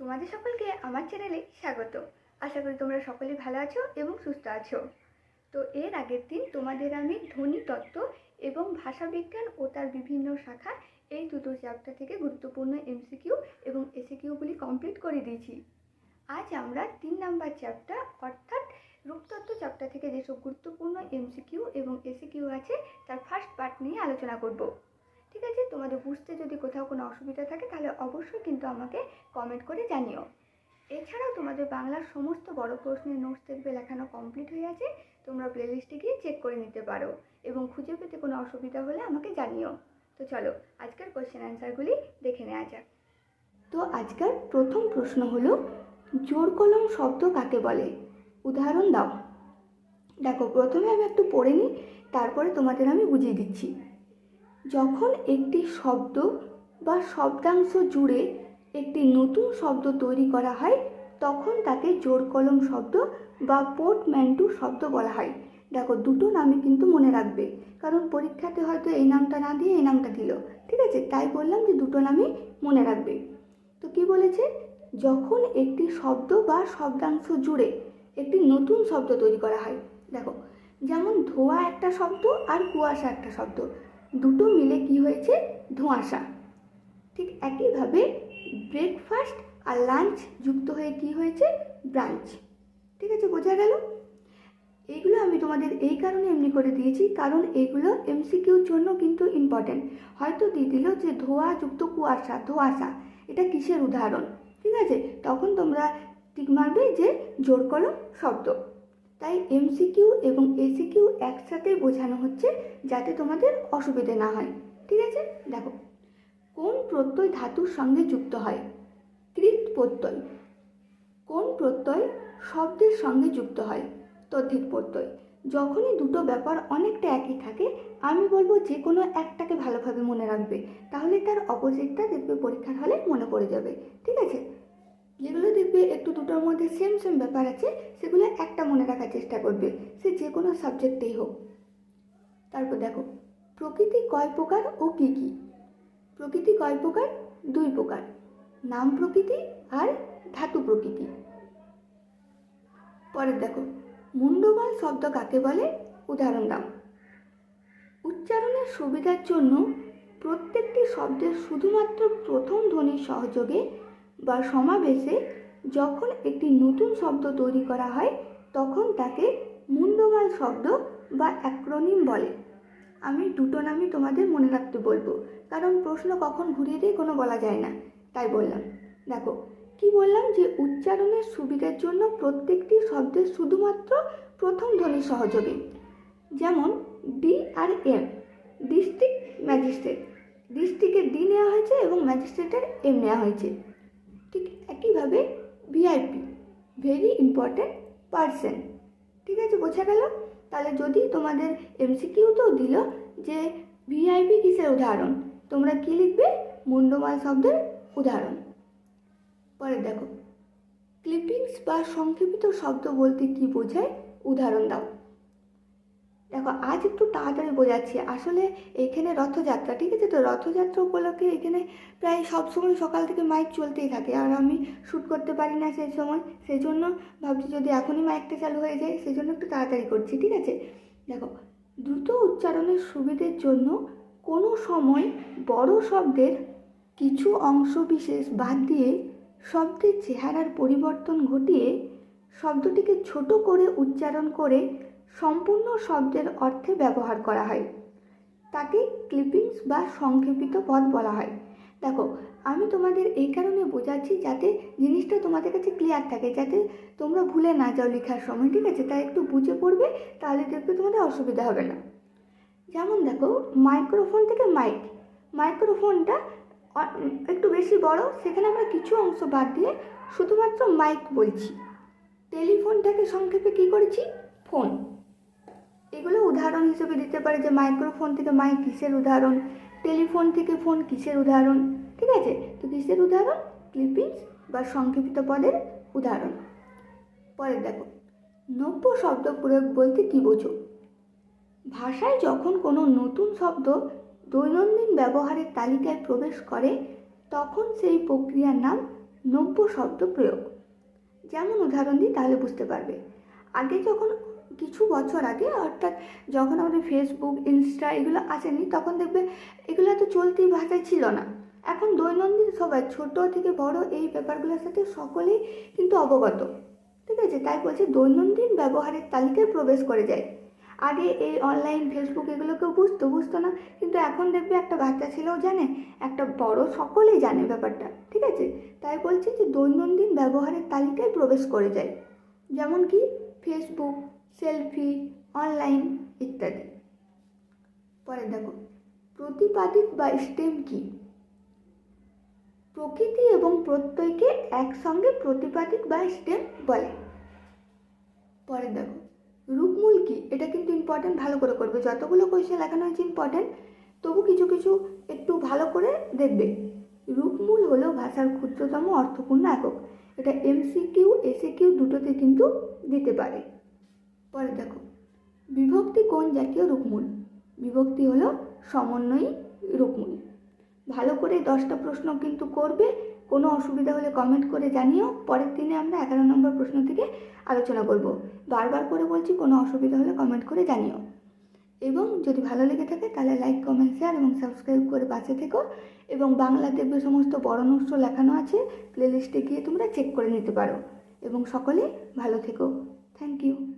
তোমাদের সকলকে আমার চ্যানেলে স্বাগত। আশা করি তোমরা সকলেই ভালো আছো এবং সুস্থ আছো। তো এর আগের দিন তোমাদের আমি ধ্বনি তত্ত্ব এবং ভাষাবিজ্ঞান ও তার বিভিন্ন শাখা এই দুটো চ্যাপ্টার থেকে গুরুত্বপূর্ণ এমসিকিউ এবং এসিকিউগুলি কমপ্লিট করে দিয়েছি। আজ আমরা তিন নাম্বার চ্যাপ্টার অর্থাৎ রূপতত্ত্ব চ্যাপ্টার থেকে যেসব গুরুত্বপূর্ণ এমসিকিউ এবং এসিকিউ আছে, তার ফার্স্ট পার্ট নিয়ে আলোচনা করব। ঠিক আছে? তোমাদের বুঝতে যদি কোথাও কোনো অসুবিধা থাকে, তাহলে অবশ্যই কিন্তু আমাকে কমেন্ট করে জানিও। এছাড়াও তোমাদের বাংলার সমস্ত বড় প্রশ্নের নোটস দেখবে লেখানো কমপ্লিট হয়ে আছে। তোমরা প্লেলিস্টে গিয়ে চেক করে নিতে পারো এবং খুঁজে পেতে কোনো অসুবিধা হলে আমাকে জানিও। তো চলো, আজকের কোয়েশ্চেন অ্যান্সারগুলি দেখে নেওয়া যাক। তো আজকের প্রথম প্রশ্ন হলো, জোর কলম শব্দ কাকে বলে? উদাহরণ দাও। দেখো, প্রথমে আমি একটু পড়ে নিই, তারপরে তোমাদের আমি বুঝিয়ে দিচ্ছি। যখন একটি শব্দ বা শব্দাংশ জুড়ে একটি নতুন শব্দ তৈরি করা হয়, তখন তাকে জোর কলম শব্দ বা পোর্টম্যান্টু শব্দ বলা হয়। দেখো, দুটো নামই কিন্তু মনে রাখবে, কারণ পরীক্ষাতে হয়তো এই নামটা না দিয়ে এই নামটা দিল, ঠিক আছে? তাই বললাম যে দুটো নামই মনে রাখবে। তো কি বলেছে? যখন একটি শব্দ বা শব্দাংশ জুড়ে একটি নতুন শব্দ তৈরি করা হয়, দেখো, যেমন ধোয়া একটা শব্দ আর কুয়াশা একটা শব্দ দুটো মিলে কি হয়েছে? ধোঁয়াশা। ঠিক একইভাবে ব্রেকফাস্ট আর লাঞ্চ যুক্ত হয়ে কি হয়েছে? ব্রাঞ্চ ঠিক আছে, বোঝা গেল? এইগুলো আমি তোমাদের এই কারণে এমনি করে দিয়েছি, কারণ এগুলো এমসিকিউর জন্য কিন্তু ইম্পর্টেন্ট হয়তো দিয়ে দিল যে ধোয়া যুক্ত কুয়াশা, ধোয়াশা। এটা কিসের উদাহরণ? ঠিক আছে? তখন তোমরা ঠিক মারবে যে জোর করো শব্দ। তাই এমসিকিউ এবং এসিকিউ একসাথে বোঝানো হচ্ছে যাতে তোমাদের অসুবিধে না হয়, ঠিক আছে? দেখো, কোন প্রত্যয় ধাতুর সঙ্গে যুক্ত হয়? কৃত প্রত্যয়। কোন প্রত্যয় শব্দের সঙ্গে যুক্ত হয়? তদ্ধিত প্রত্যয়। যখনই দুটো ব্যাপার অনেকটা একই থাকে, আমি বলব যে কোনো একটাকে ভালোভাবে মনে রাখবে, তাহলে তার অপোজিটটা দেখবে পরীক্ষার হলে মনে পড়ে যাবে, ঠিক আছে? যেগুলো একটু দুটোর মধ্যে সেম সেম ব্যাপার আছে, সেগুলো একটা মনে রাখার চেষ্টা করবে, সে যে কোনো সাবজেক্টেই হোক। তারপর দেখো, প্রকৃতি কয় প্রকার ও কী কী? প্রকৃতি কয় প্রকার? দুই প্রকার, নাম প্রকৃতি আর ধাতু প্রকৃতি। পরের দেখো মুন্ডমাল শব্দ কাকে বলে? উদাহরণ দাও। উচ্চারণের সুবিধার জন্য প্রত্যেকটি শব্দের শুধুমাত্র প্রথম ধ্বনির সহযোগে বা সমাবেশে যখন একটি নতুন শব্দ তৈরি করা হয়, তখন তাকে মুন্ডমাল শব্দ বা অ্যাক্রোনিম বলে। আমি দুটো নামই তোমাদের মনে রাখতে বলব, কারণ প্রশ্ন কখন ঘুরিয়ে দিয়ে কোনো বলা যায় না। তাই বললাম, দেখো, কি বললাম যে উচ্চারণের সুবিধার জন্য প্রত্যেকটি শব্দের শুধুমাত্র প্রথম ধ্বনির সহযোগী যেমন, D R M, district magistrate. ডিস্ট্রিক্টের ডি নেওয়া হয়েছে এবং ম্যাজিস্ট্রেটের এম নেওয়া হয়েছে। ঠিক একইভাবে ভিআইপি ভেরি ইম্পর্ট্যান্ট পার্সন ঠিক আছে, বোঝা গেল? তাহলে যদি তোমাদের এমসিকিউতেও দিল যে ভিআইপি কিসের উদাহরণ, তোমরা কি লিখবে? মুন্ডমান শব্দের উদাহরণ। পরে দেখো ক্লিপিংস বা সংক্ষেপিত শব্দ বলতে কি বোঝায়? উদাহরণ দাও। দেখো, আজ একটু তাড়াতাড়ি বোঝাচ্ছি। আসলে এখানে রথযাত্রা, ঠিক আছে তো? রথযাত্রা উপলক্ষে এখানে প্রায় সবসময় সকাল থেকে মাইক চলতেই থাকে। আর আমি শ্যুট করতে পারি না সেই সময়। সেই জন্য ভাবছি যদি এখনই মাইকটা চালু হয়ে যায় সেই জন্য একটু তাড়াতাড়ি করছি, ঠিক আছে? দেখো, দ্রুত উচ্চারণের সুবিধের জন্য কোনো সময় বড় শব্দের কিছু অংশ বিশেষ বাদ দিয়ে শব্দের চেহারার পরিবর্তন ঘটিয়ে শব্দটিকে ছোট করে উচ্চারণ করে সম্পূর্ণ শব্দের অর্থে ব্যবহার করা হয়। তাকে ক্লিপিংস বা সংক্ষেপিত পদ বলা হয়। দেখো, আমি তোমাদের এই কারণে বোঝাচ্ছি যাতে জিনিসটা তোমাদের কাছে ক্লিয়ার থাকে, যাতে তোমরা ভুলে না যাও লেখার সময়, ঠিক আছে? তাই একটু বুঝে পড়বে, তাহলে দেখবে তোমাদের অসুবিধা হবে না। যেমন দেখো মাইক্রোফোন থেকে মাইক মাইক্রোফোনটা একটু বেশি বড়, সেখানে আমরা কিছু অংশ বাদ দিয়ে শুধুমাত্র মাইক বলছি। টেলিফোনটাকে সংক্ষেপে কী করেছি? ফোন এগুলো উদাহরণ হিসেবে দিতে পারে যে মাইক্রোফোন থেকে মাইক কিসের উদাহরণ টেলিফোন থেকে ফোন কিসের উদাহরণ, ঠিক আছে? তো কিসের উদাহরণ? ক্লিপিংস বা সংক্ষেপিত পদের উদাহরণ। পরে দেখো, নব্য শব্দ প্রয়োগ বলতে কী বোঝো? ভাষায় যখন কোনো নতুন শব্দ দৈনন্দিন ব্যবহারের তালিকায় প্রবেশ করে, তখন সেই প্রক্রিয়ার নাম নব্য শব্দ প্রয়োগ। যেমন উদাহরণ দিই, তাহলে বুঝতে পারবে। আগে যখন কিছু বছর আগে, অর্থাৎ যখন আমাদের ফেসবুক ইনস্টা এগুলো আসেনি, তখন দেখবে এগুলো তো চলতি ভাষায় ছিল না। এখন দৈনন্দিন সবাই, ছোট থেকে বড়, এই ব্যাপারগুলোর সাথে সকলেই কিন্তু অবগত। ঠিক আছে? তাই বলছে দৈনন্দিন ব্যবহারের তালিকায় প্রবেশ করে যায়। আগে এই অনলাইন ফেসবুক এগুলো কেউ বুঝতো বুঝতো না। কিন্তু এখন দেখবে একটা বাচ্চা ছেলেও জানে, একটা বড় সকলেই জানে ব্যাপারটা। ঠিক আছে? তাই বলছি যে দৈনন্দিন ব্যবহারের তালিকায় প্রবেশ করে যায়। যেমন কি? ফেসবুক সেলফি অনলাইন ইত্যাদি। পরে দেখো, প্রতিপাদিত বা স্টেম কি? প্রকৃতি এবং প্রত্যয়কে একসঙ্গে প্রতিপাদিত বা স্টেম বলে। পরে দেখো, রূপমূল কি? এটা কিন্তু ইম্পর্টেন্ট ভালো করে করবে। যতগুলো কোয়েশ্চেন লেখানো হয়েছে ইম্পর্টেন্ট তবু কিছু কিছু একটু ভালো করে দেখবে। রূপমূল হলো ভাষার ক্ষুদ্রতম, অর্থপূর্ণ একক। এটা এমসিকিউ এসিকিউ দুটোতে কিন্তু দিতে পারে। পরে দেখো। বিভক্তি কোন জাতীয় রূপমূল? বিভক্তি হলো সমন্বয়ী রূপমূল। ভালো করে দশটা প্রশ্ন কিন্তু করবে। কোনো অসুবিধা হলে কমেন্ট করে জানিও। পরের দিনে আমরা এগারো নম্বর প্রশ্ন থেকে আলোচনা করব। বারবার করে বলছি, কোনো অসুবিধা হলে কমেন্ট করে জানিও। এবং যদি ভালো লেগে থাকে, তাহলে লাইক কমেন্ট শেয়ার এবং সাবস্ক্রাইব করে পাশে থেকো। এবং বাংলা দেখবে সমস্ত বড় নোটস লেখানো আছে প্লেলিস্টে গিয়ে তোমরা চেক করে নিতে পারো। এবং সকলে ভালো থেকো। Thank you